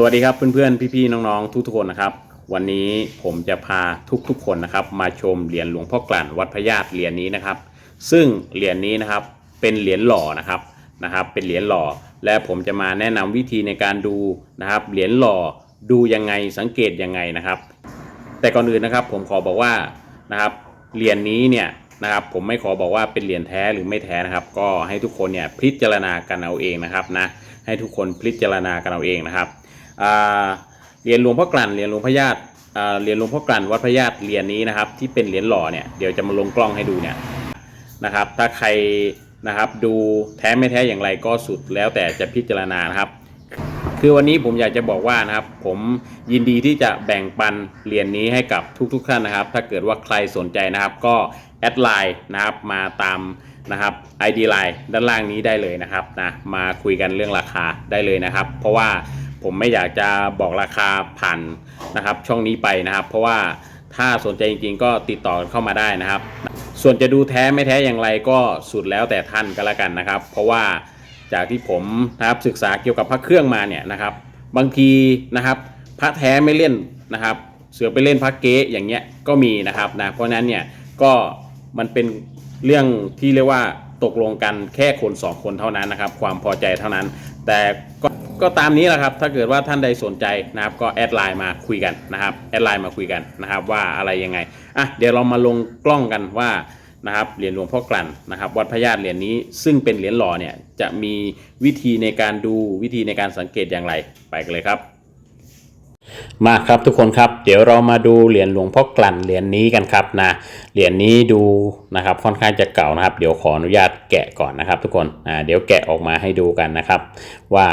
สวัสดีครับเพื่อนๆ พี่ๆ น้องๆ ทุกๆคนนะครับ วันนี้ผมจะพาทุกๆคนนะครับ มาชมเหรียญหลวงพ่อกลั่นวัดพญาติเหรียญนี้นะครับ ซึ่งเหรียญนี้นะครับเป็นเหรียญหล่อนะครับนะครับ เป็นเหรียญหล่อ และผมจะมาแนะนำวิธีในการดูนะครับ เหรียญหล่อดูยังไงสังเกตยังไงนะครับ แต่ก่อนอื่นนะครับผมขอบอกว่านะครับเหรียญนี้เนี่ยนะครับผมไม่ขอบอกว่าเป็นเหรียญแท้หรือไม่แท้นะครับ ก็ให้ทุกคนเนี่ยพิจารณากันเอาเองนะครับนะให้ทุกคนพิจารณากันเอาเองนะครับ เหรียญหลวงพ่อกลั่นเหรียญหลวงพ่อญาติเหรียญหลวงพ่อกลั่นวัดพระญาติเหรียญนี้นะครับที่เป็นเหรียญหล่อเนี่ยเดี๋ยวจะมาลงกล้องให้ดูเนี่ยนะครับ ถ้าใครนะครับดูแท้ไม่แท้อย่างไรก็สุดแล้วแต่จะพิจารณานะครับ คือวันนี้ผมอยากจะบอกว่านะครับ ผมยินดีที่จะแบ่งปันเหรียญนนี้ให้กับทุกๆท่านนะครับ ถ้าเกิดว่าใครสนใจนะครับ ก็แอดไลน์นะครับมาตามนะครับ ID ไลน์ด้านล่างนี้ได้เลยนะครับนะมาคุยกันเรื่องราคาได้เลยนะครับ เพราะว่า ผมไม่อยากจะบอกราคาผ่านนะครับ ช่องนี้ไปนะครับ เพราะว่าถ้าสนใจจริงๆ ก็ติดต่อเข้ามาได้นะครับ ส่วนจะดูแท้ไม่แท้อย่างไรก็สุดแล้วแต่ท่านก็แล้วกันนะครับ เพราะว่าจากที่ผมนะครับศึกษาเกี่ยวกับพระเครื่องมาเนี่ยนะครับ บางทีนะครับ พระแท้ไม่เล่นนะครับ เสือไปเล่นพระเก๊อย่างเงี้ยก็มีนะครับนะเพราะฉะนั้นเนี่ยก็มันเป็นเรื่องที่เรียกว่าตกลงกันแค่คนสองคนเท่านั้นนะครับ ความพอใจเท่านั้น แต่ก็ ก็ตามนี้แหละครับ ถ้าเกิดว่าท่านใดสนใจนะครับ ก็แอดไลน์มาคุยกันนะครับ แอดไลน์มาคุยกันนะครับ ว่าอะไรยังไง อะ เดี๋ยวเรามาลงกล้องกันว่านะครับ เหรียญหลวงพ่อกลั่นนะครับ วัดพญาติเหรียญนี้ ซึ่งเป็นเหรียญหล่อเนี่ย จะมีวิธีในการดูวิธีในการสังเกตอย่างไร ไปกันเลยครับ มาครับทุกคนครับเดี๋ยวเรามาดูเหรียญหลวงพ่อกลั่นเหรียญนี้กันครับนะเหรียญนี้ดูนะครับค่อนข้างจะเก่านะครับ เดี๋ยวขออนุญาตแกะก่อนนะครับ ทุกคนอ่าเดี๋ยวแกะออกมาให้ดูกันนะครับ ว่า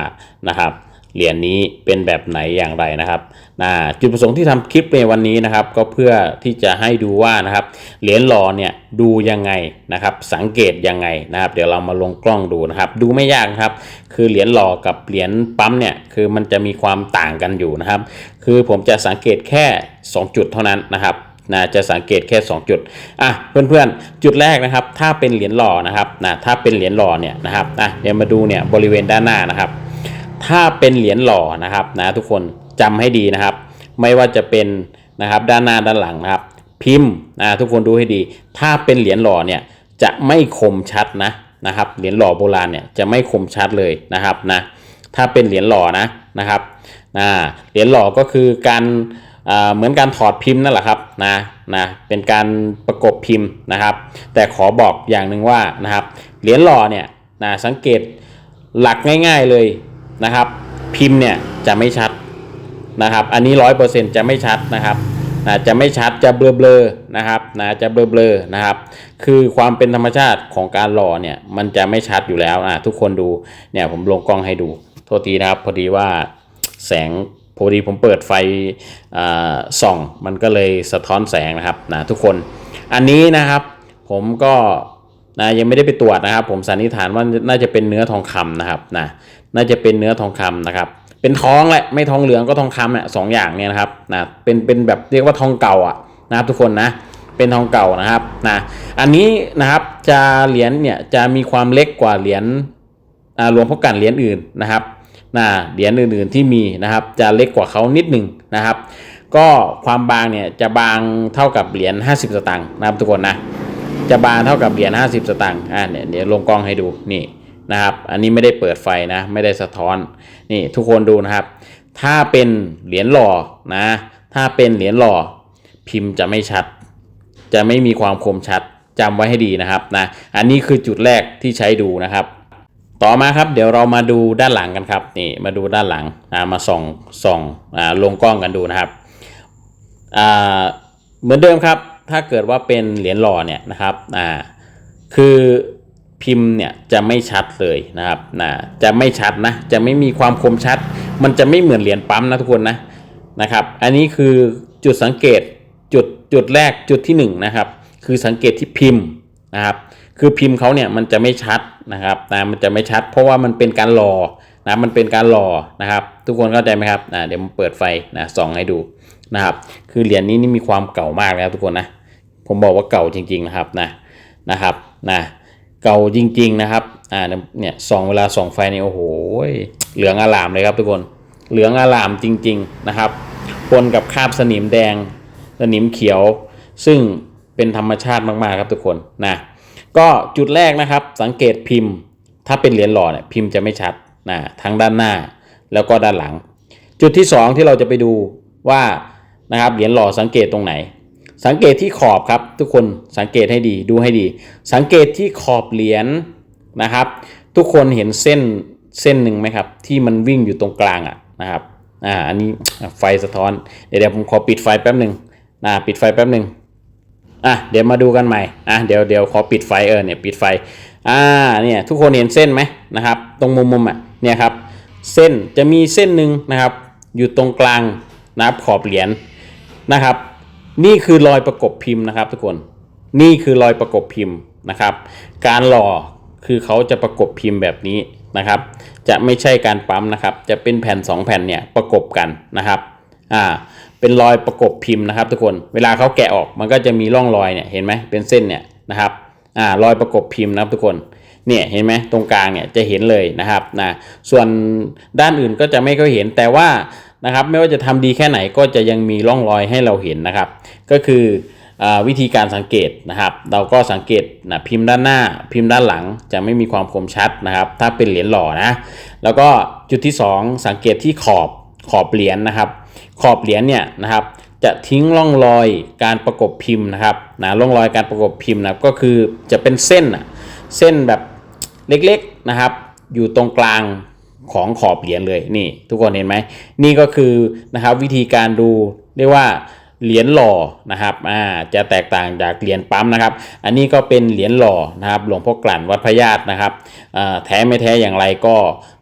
นะครับ เหรียญนี้เป็นแบบไหนอย่างไรนะครับนะจุดประสงค์ที่ทำคลิปในวันนี้นะครับ ก็เพื่อที่จะให้ดูว่านะครับเหรียญหล่อเนี่ยดูยังไงนะครับ สังเกตยังไงนะครับ เดี๋ยวเรามาลงกล้องดูนะครับ ดูไม่ยากครับ คือเหรียญหล่อกับเหรียญปั๊มเนี่ยคือมันจะมีความต่างกันอยู่นะครับ คือผมจะสังเกตแค่ 2 จุดเท่านั้นนะครับนะจะสังเกตแค่ 2 จุด อะเพื่อนๆ จุดแรกนะครับ ถ้าเป็นเหรียญหล่อนะครับนะถ้าเป็นเหรียญหล่อเนี่ยนะครับอะเดี๋ยวมาดูเนี่ยบริเวณด้านหน้านะครับ ถ้าเป็นเหรียญหล่อนะครับนะทุกคนจำให้ดีนะครับ ไม่ว่าจะเป็นนะครับด้านหน้าด้านหลังนะครับ พิมพ์นะทุกคนดูให้ดี ถ้าเป็นเหรียญหล่อเนี่ยจะไม่คมชัดนะนะครับเหรียญหล่อโบราณเนี่ยจะไม่คมชัดเลยนะครับนะถ้าเป็นเหรียญหล่อนะนะครับนะเหรียญหล่อก็คือการเหมือนการถอดพิมพ์นั่นแหละครับนะนะเป็นการประกบพิมพ์นะครับ แต่ขอบอกอย่างหนึ่งว่านะครับเหรียญหล่อเนี่ยนะสังเกตหลักง่าย ๆเลย นะครับ พิมพ์เนี่ยจะไม่ชัดนะครับ อันนี้ร้อยเปอร์เซ็นต์จะไม่ชัดนะครับนะจะไม่ชัดจะเบลอเบลอๆนะครับนะจะเบลอเบลอๆนะครับ คือความเป็นธรรมชาติของการหล่อเนี่ยมันจะไม่ชัดอยู่แล้วนะทุกคนดูเนี่ยผมลงกล้องให้ดู โทษทีนะครับ พอดีว่าแสงพอดีผมเปิดไฟอ่าส่อง มันก็เลยสะท้อนแสงนะครับนะทุกคน อันนี้นะครับผมก็ นะยังไม่ได้ไปตรวจนะครับ ผมสันนิษฐานว่าน่าจะเป็นเนื้อทองคำนะครับนะน่าจะเป็นเนื้อทองคำนะครับ เป็นทองแหละไม่ทองเหลืองก็ทองคำเนี่ยสองอย่างเนี่ยนะครับนะเป็นเป็นแบบเรียกว่าทองเก่าอะนะครับทุกคนนะเป็นทองเก่านะครับนะอันนี้นะครับจะเหรียญเนี่ยจะมีความเล็กกว่าเหรียญอ่าหลวงพ่อกันเหรียญอื่นนะครับนะเหรียญอื่นๆที่มีนะครับ จะเล็กกว่าเขานิดหนึ่งนะครับ ก็ความบางเนี่ยจะบางเท่ากับเหรียญ50 สตางค์นะครับทุกคนนะ จะบางเท่ากับเหรียญ50 สตางค์อ่าเนี่ยเดี๋ยวลงกล้องให้ดูนี่นะครับ อันนี้ไม่ได้เปิดไฟนะ ไม่ได้สะท้อนนี่ทุกคนดูนะครับ ถ้าเป็นเหรียญหล่อนะ ถ้าเป็นเหรียญหล่อพิมพ์จะไม่ชัด จะไม่มีความคมชัดจำไว้ให้ดีนะครับนะอันนี้คือจุดแรกที่ใช้ดูนะครับ ต่อมาครับเดี๋ยวเรามาดูด้านหลังกันครับนี่มาดูด้านหลังอ่ามาส่องส่องอ่าลงกล้องกันดูนะครับอ่าเหมือนเดิมครับ ถ้าเกิดว่าเป็นเหรียญหล่อเนี่ยนะครับอ่าคือพิมพ์เนี่ยจะไม่ชัดเลยนะครับนะจะไม่ชัดนะจะไม่มีความคมชัด มันจะไม่เหมือนเหรียญปั๊มนะทุกคนนะนะครับ อันนี้คือจุดสังเกตจุดจุดแรกจุดที่หนึ่งนะครับคือสังเกตที่พิมพ์นะครับคือพิมพ์เขาเนี่ยมันจะไม่ชัดนะครับนะมันจะไม่ชัด เพราะว่ามันเป็นการหล่อนะมันเป็นการหล่อนะครับ ทุกคนเข้าใจไหมครับนะเดี๋ยวผมเปิดไฟนะส่องให้ดูนะครับ คือเหรียญนี้นี่มีความเก่ามากแล้วทุกคนนะ ผมบอกว่าเก่าจริง ๆนะครับนะนะครับนะเก่าจริง ๆนะครับอ่าเนี่ยส่องเวลาส่องไฟนี่โอ้โหเหลืองอลามเลยครับทุกคนเหลืองอลามจริง ๆนะครับปนกับคราบสนิมแดงสนิมเขียว ซึ่งเป็นธรรมชาติมากๆครับทุกคนนะก็จุดแรกนะครับสังเกตพิมพ์ ถ้าเป็นเหรียญหล่อเนี่ยพิมพ์จะไม่ชัดนะทั้งด้านหน้าแล้วก็ด้านหลัง จุดที่ 2 ที่เราจะไปดูว่านะครับเหรียญหล่อสังเกตตรงไหน สังเกตที่ขอบครับ ทุกคนสังเกตให้ดีดูให้ดี สังเกตที่ขอบเหรียญนะครับ ทุกคนเห็นเส้นเส้นหนึ่งไหมครับ ที่มันวิ่งอยู่ตรงกลางอะนะครับอ่าอันนี้ไฟสะท้อนเดี๋ยวเดี๋ยวผมขอปิดไฟแป๊บหนึ่งนะปิดไฟแป๊บหนึ่งอะเดี๋ยวมาดูกันใหม่อะเดี๋ยวเดี๋ยวขอปิดไฟเออเนี่ยปิดไฟอ่าเนี่ยทุกคนเห็นเส้นไหมนะครับ ตรงมุมมุมอะเนี่ยครับเส้นจะมีเส้นหนึ่งนะครับ อยู่ตรงกลางนะครับขอบเหรียญนะครับ นี่คือรอยประกบพิมพ์นะครับทุกคน นี่คือรอยประกบพิมพ์นะครับ การหล่อคือเขาจะประกบพิมพ์แบบนี้นะครับ จะไม่ใช่การปั๊มนะครับ จะเป็นแผ่น 2 แผ่นเนี่ยประกบกันนะครับ อ่า เป็นรอยประกบพิมพ์นะครับทุกคน เวลาเขาแกะออกมันก็จะมีร่องรอยเนี่ยเห็นไหมเป็นเส้นเนี่ยนะครับ อ่า รอยประกบพิมพ์นะครับทุกคน เนี่ยเห็นไหมตรงกลางเนี่ยจะเห็นเลยนะครับ นะ ส่วนด้านอื่นก็จะไม่ค่อยเห็นแต่ว่า นะครับ ไม่ว่าจะทำดีแค่ไหนก็จะยังมีร่องรอยให้เราเห็นนะครับ ก็คืออวิธีการสังเกตนะครับ เราก็สังเกตนะพิมพ์ด้านหน้า พิมพ์ด้านหลังจะไม่มีความคมชัดนะครับ ถ้าเป็นเหรียญหล่อนะ แล้วก็จุดที่ 2 สังเกตที่ขอบขอบเหรียญนะครับ ขอบเหรียญเนี่ยนะครับ จะทิ้งร่องรอยการประกบพิมพ์นะครับนะร่องรอยการประกบพิมพ์นะครับก็คือจะเป็นเส้นเส้นแบบเล็กๆนะครับ อยู่ตรงกลาง ของขอบเหรียญเลยนี่ ทุกคนเห็นไหมนี่ก็คือนะครับวิธีการดูเรียกว่าเหรียญหล่อนะครับอ่าจะแตกต่างจากเหรียญปั๊มนะครับ อันนี้ก็เป็นเหรียญหล่อนะครับหลวงพ่อกลั่นวัดพระญาตนะครับแท้ไม่แท้อย่างไรก็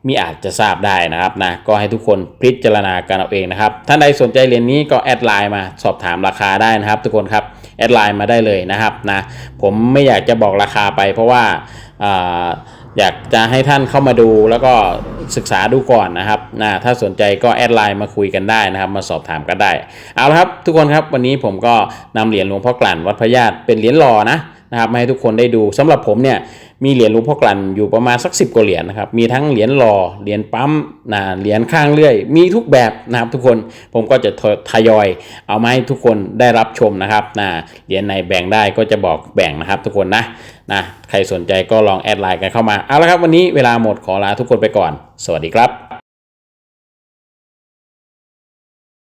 มิอาจจะทราบได้นะครับนะก็ให้ทุกคนพิจารณากันเอาเองนะครับท่านใดสนใจเหรียญนี้ก็แอดไลน์มาสอบถามราคาได้นะครับ ทุกคนครับแอดไลน์มาได้เลยนะครับนะผมไม่อยากจะบอกราคาไปเพราะว่าอ่า อยากจะให้ท่านเข้ามาดูแล้วก็ศึกษาดูก่อนนะครับนะถ้าสนใจก็แอดไลน์มาคุยกันได้นะครับ มาสอบถามก็ได้ เอาละครับ ทุกคนครับวันนี้ผมก็นำเหรียญหลวงพ่อกลั่นวัดพระญาติเป็นเหรียญหล่อนะ นะครับมาให้ทุกคนได้ดูสำหรับผมเนี่ยมีเหรียญหลวงพ่อกลั่นอยู่ประมาณสักสิบกว่าเหรียญนะครับมีทั้งเหรียญหล่อเหรียญปั๊มนะเหรียญข้างเลื่อย มีทุกแบบนะครับทุกคนผมก็จะทยอย เอามาให้ทุกคนได้รับชมนะครับนะเหรียญไหนแบ่งได้ก็จะบอกแบ่งนะครับ ทุกคนนะนะใครสนใจก็ลองแอดไลน์กันเข้ามาเอาละครับวันนี้เวลาหมดขอลาทุกคนไปก่อน สวัสดีครับ